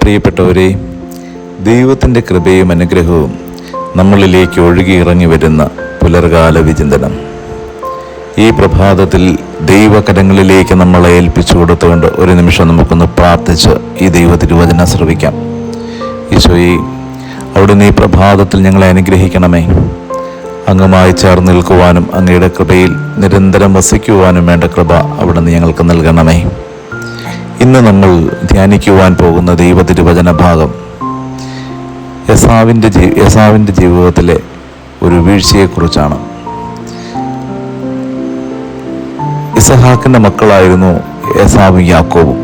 പ്രിയപ്പെട്ടവരെ ദൈവത്തിന്റെ കൃപയും അനുഗ്രഹവും നമ്മളിലേക്ക് ഒഴുകി ഇറങ്ങി വരുന്ന പുലർകാല വിചിന്തനം. ഈ പ്രഭാതത്തിൽ ദൈവകരങ്ങളിലേക്ക് നമ്മളെ ഏൽപ്പിച്ചു കൊടുത്തുകൊണ്ട് ഒരു നിമിഷം നമുക്കൊന്ന് പ്രാർത്ഥിച്ച് ഈ ദൈവ തിരുവചന ശ്രവിക്കാം ഈശോയെ അവിടുന്ന് ഈ പ്രഭാതത്തിൽ ഞങ്ങളെ അനുഗ്രഹിക്കണമേ. അങ്ങുമായി ചേർന്ന് നിൽക്കുവാനും അങ്ങയുടെ കൃപയിൽ നിരന്തരം വസിക്കുവാനും വേണ്ട കൃപ അവിടുന്ന് ഞങ്ങൾക്ക് നൽകണമേ. ഇന്ന് നമ്മൾ ധ്യാനിക്കുവാൻ പോകുന്ന ദൈവ തിരുവചന ഭാഗം യസാവിന്റെ ജീ യസാവിന്റെ ജീവിതത്തിലെ ഒരു വീഴ്ചയെക്കുറിച്ചാണ്. ഇസഹാക്കിന്റെ മക്കളായിരുന്നു യസാവും യാക്കോവും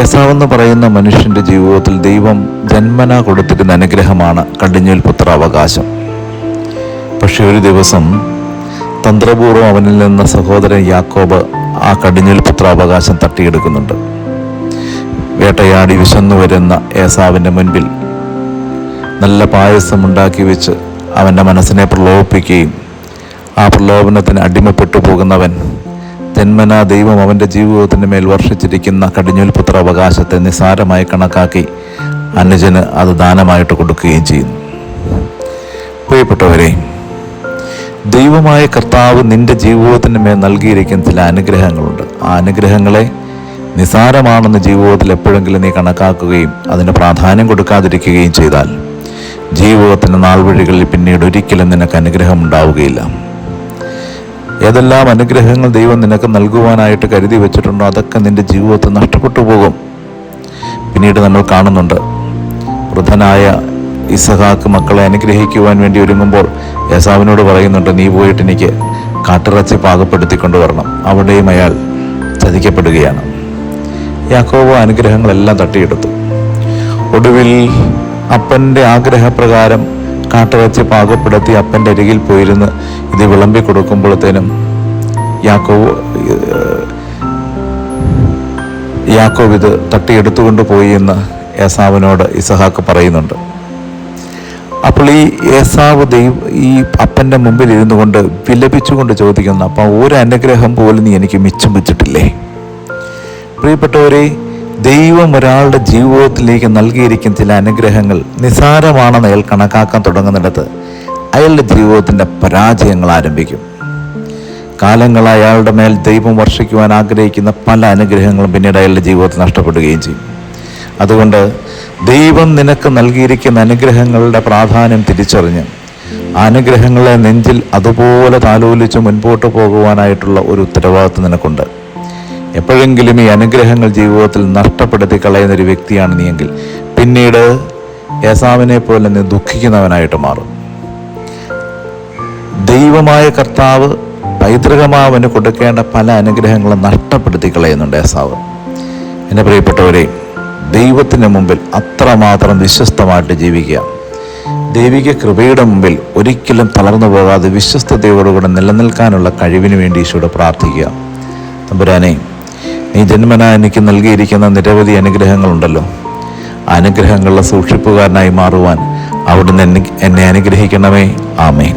യസാവ് എന്ന് പറയുന്ന മനുഷ്യന്റെ ജീവിതത്തിൽ ദൈവം ജന്മന കൊടുത്തിരുന്ന അനുഗ്രഹമാണ് കടിഞ്ഞൂൽ പുത്രാവകാശം. പക്ഷെ ഒരു ദിവസം തന്ത്രപൂർവം അവനിൽ നിന്ന് സഹോദരൻ യാക്കോബ് ആ കടിഞ്ഞൂൽ പുത്രാവകാശം തട്ടിയെടുക്കുന്നുണ്ട്. വേട്ടയാടി വിശന്നു വരുന്ന ഏസാവിന്റെ മുൻപിൽ നല്ല പായസം ഉണ്ടാക്കി വെച്ച് അവന്റെ മനസ്സിനെ പ്രലോഭിപ്പിക്കുകയും ആ പ്രലോഭനത്തിന് അടിമപ്പെട്ടു പോകുന്നവൻ തെന്മന ദൈവം അവന്റെ ജീവിതത്തിന്റെ മേൽ വർഷിച്ചിരിക്കുന്ന കടിഞ്ഞൂൽ പുത്ര അവകാശത്തെ നിസാരമായി കണക്കാക്കി അനുജന് അത് ദാനമായിട്ട് കൊടുക്കുകയും ചെയ്യുന്നു. പ്രിയപ്പെട്ടവരെ ദൈവമായ കർത്താവ് നിന്റെ ജീവിതത്തിന് മേൽ നൽകിയിരിക്കുന്ന ചില അനുഗ്രഹങ്ങളുണ്ട്. ആ അനുഗ്രഹങ്ങളെ നിസാരമാണെന്ന് ജീവിതത്തിൽ എപ്പോഴെങ്കിലും നീ കണക്കാക്കുകയും അതിന് പ്രാധാന്യം കൊടുക്കാതിരിക്കുകയും ചെയ്താൽ ജീവിതത്തിന്റെ നാൾവഴികളിൽ പിന്നീട് ഒരിക്കലും നിനക്ക് അനുഗ്രഹം ഉണ്ടാവുകയില്ല. ഏതെല്ലാം അനുഗ്രഹങ്ങൾ ദൈവം നിനക്ക് നൽകുവാനായിട്ട് കരുതി വെച്ചിട്ടുണ്ടോ അതൊക്കെ നിന്റെ ജീവിതത്തിൽ നഷ്ടപ്പെട്ടു പോകും. പിന്നീട് നമ്മൾ കാണുന്നുണ്ട് വൃദ്ധനായ ഇസഹാക്ക് മക്കളെ അനുഗ്രഹിക്കുവാൻ വേണ്ടി ഒരുങ്ങുമ്പോൾ യേസാവിനോട് പറയുന്നുണ്ട് നീ പോയിട്ട് എനിക്ക് കാട്ടിറച്ചി പാകപ്പെടുത്തിക്കൊണ്ട് വരണം. അവിടെയും അയാൾ ചതിക്കപ്പെടുകയാണ്. യാക്കോബ് അനുഗ്രഹങ്ങളെല്ലാം തട്ടിയെടുത്തു. ഒടുവിൽ അപ്പന്റെ ആഗ്രഹപ്രകാരം കാട്ടിറച്ചി പാകപ്പെടുത്തി അപ്പന്റെ അരികിൽ പോയിരുന്ന് ഇത് വിളമ്പി കൊടുക്കുമ്പോഴത്തേനും യാക്കോവ് യാക്കോവ് ഇത് തട്ടിയെടുത്തുകൊണ്ട് പോയി എന്ന് യേസാവിനോട് ഇസഹാക്ക് പറയുന്നുണ്ട്. അപ്പോൾ ഈ ഏസാവ് ദൈവ ഈ അപ്പന്റെ മുമ്പിൽ ഇരുന്നു കൊണ്ട് വിലപിച്ചുകൊണ്ട് ചോദിക്കുന്നു അപ്പം ഒരു അനുഗ്രഹം പോലും നീ എനിക്ക് മിച്ചം വെച്ചിട്ടില്ലേ? പ്രിയപ്പെട്ടവരെ ദൈവം ഒരാളുടെ ജീവിതത്തിലേക്ക് നൽകിയിരിക്കുന്ന ചില അനുഗ്രഹങ്ങൾ നിസാരമാണെന്ന് അയാൾ കണക്കാക്കാൻ തുടങ്ങുന്നിടത്ത് അയാളുടെ ജീവിതത്തിന്റെ പരാജയങ്ങൾ ആരംഭിക്കും. കാലങ്ങളായി അയാളുടെ മേൽ ദൈവം വർഷിക്കുവാൻ ആഗ്രഹിക്കുന്ന പല അനുഗ്രഹങ്ങളും പിന്നീട് അയാളുടെ ജീവിതത്തിൽ നഷ്ടപ്പെടുകയും ചെയ്യും. അതുകൊണ്ട് ദൈവം നിനക്ക് നൽകിയിരിക്കുന്ന അനുഗ്രഹങ്ങളുടെ പ്രാധാന്യം തിരിച്ചറിഞ്ഞ് അനുഗ്രഹങ്ങളെ നെഞ്ചിൽ അതുപോലെ താലോലിച്ച് മുൻപോട്ട് പോകുവാനായിട്ടുള്ള ഒരു ഉത്തരവാദിത്വം നിനക്കുണ്ട്. എപ്പോഴെങ്കിലും ഈ അനുഗ്രഹങ്ങൾ ജീവിതത്തിൽ നഷ്ടപ്പെടുത്തി കളയുന്ന ഒരു വ്യക്തിയാണ് നീയെങ്കിൽ പിന്നീട് യേസാവിനെ പോലെ നീ ദുഃഖിക്കുന്നവനായിട്ട് മാറും. ദൈവമായ കർത്താവ് പൈതൃകമാവന് കൊടുക്കേണ്ട പല അനുഗ്രഹങ്ങളും നഷ്ടപ്പെടുത്തി കളയുന്നുണ്ട് യേസാവ് എന്റെ പ്രിയപ്പെട്ടവരെ ദൈവത്തിന് മുമ്പിൽ അത്രമാത്രം വിശ്വസ്തമായിട്ട് ജീവിക്കുക. ദൈവിക കൃപയുടെ മുമ്പിൽ ഒരിക്കലും തളർന്നു പോകാതെ വിശ്വസ്തയോടുകൂടെ നിലനിൽക്കാനുള്ള കഴിവിന് വേണ്ടി ഈശോട് പ്രാർത്ഥിക്കുക. തമ്പുരാനെ നീ ജന്മന എനിക്ക് നൽകിയിരിക്കുന്ന നിരവധി അനുഗ്രഹങ്ങളുണ്ടല്ലോ. അനുഗ്രഹങ്ങളുടെ സൂക്ഷിപ്പുകാരനായി മാറുവാൻ അവിടുന്ന് എന്നെ അനുഗ്രഹിക്കണമേ. ആമേ